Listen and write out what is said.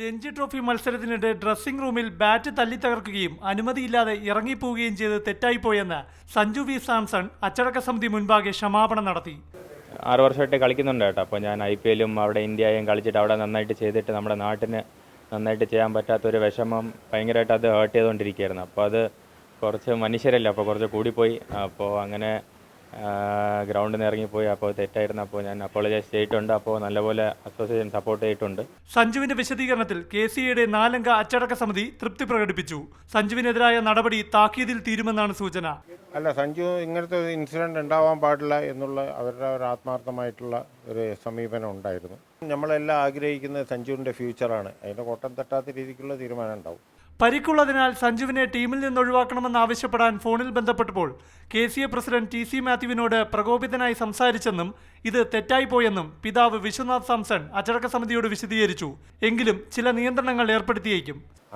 Ranji trophy മത്സരത്തിനിടെ dressing റൂമിൽ bat തല്ലി തകർക്കുകയും അനുമതിയില്ലാതെ ഇറങ്ങിപ്പോവുകയും ചെയ്ത് തെറ്റായിപ്പോയെന്ന് സഞ്ജു വി സാംസൺ അച്ചടക്ക സമിതി മുൻപാകെ ക്ഷമാപണം നടത്തി. ആറ് വർഷമായിട്ട് കളിക്കുന്നുണ്ട് കേട്ടോ. അപ്പോൾ ഞാൻ ഐ പി എല്ലും അവിടെ ഇന്ത്യയും കളിച്ചിട്ട് അവിടെ നന്നായിട്ട് ചെയ്തിട്ട് നമ്മുടെ നാട്ടിന് നന്നായിട്ട് ചെയ്യാൻ പറ്റാത്തൊരു വിഷമം ഭയങ്കരമായിട്ട് അത് ഹേർട്ട് ചെയ്തുകൊണ്ടിരിക്കുകയായിരുന്നു. അപ്പോൾ അത് കുറച്ച് മനുഷ്യരല്ല അപ്പോൾ കുറച്ച് കൂടിപ്പോയി. അപ്പോൾ അങ്ങനെ ഗ്രൗണ്ടിൽ നിന്ന് ഇറങ്ങിപ്പോയി. അപ്പോൾ തെറ്റായിരുന്നു. അപ്പോൾ ഞാൻ അപ്പോളജൈസ് ചെയ്തിട്ടുണ്ട്. അപ്പോൾ നല്ലപോലെ അസോസിയേഷൻ സപ്പോർട്ട് ചെയ്തിട്ടുണ്ട്. സഞ്ജുവിന്റെ വിശദീകരണത്തിൽ കെ സി എയുടെ നാലംഗ അച്ചടക്ക സമിതി തൃപ്തി പ്രകടിപ്പിച്ചു. സഞ്ജുവിനെതിരായ നടപടി താക്കീതിൽ തീരുമെന്നാണ് സൂചന. അല്ല സഞ്ജു ഇങ്ങനത്തെ ഒരു ഇൻസിഡന്റ് ഉണ്ടാവാൻ പാടില്ല എന്നുള്ള അവരുടെ ഒരു ആത്മാർത്ഥമായിട്ടുള്ള ഒരു സമീപനം ഉണ്ടായിരുന്നു. നമ്മളെല്ലാം ആഗ്രഹിക്കുന്നത് സഞ്ജുവിന്റെ ഫ്യൂച്ചറാണ് അതിന്റെ കോട്ടം തട്ടാത്ത രീതിക്കുള്ള തീരുമാനം ഉണ്ടാവും. പരിക്കുള്ളതിനാൽ സഞ്ജുവിനെ ടീമിൽ നിന്ന് ഒഴിവാക്കണമെന്ന് ആവശ്യപ്പെടാൻ ഫോണിൽ ബന്ധപ്പെട്ടപ്പോൾ K C A president T C മാത്യുവിനോട് പ്രകോപിതനായി സംസാരിച്ചെന്നും ഇത് തെറ്റായിപ്പോയെന്നും പിതാവ് വിശ്വനാഥ് സാംസൺ അച്ചടക്ക സമിതിയോട് വിശദീകരിച്ചു. എങ്കിലും ചില നിയന്ത്രണങ്ങൾ ഏർപ്പെടുത്തിയേക്കും.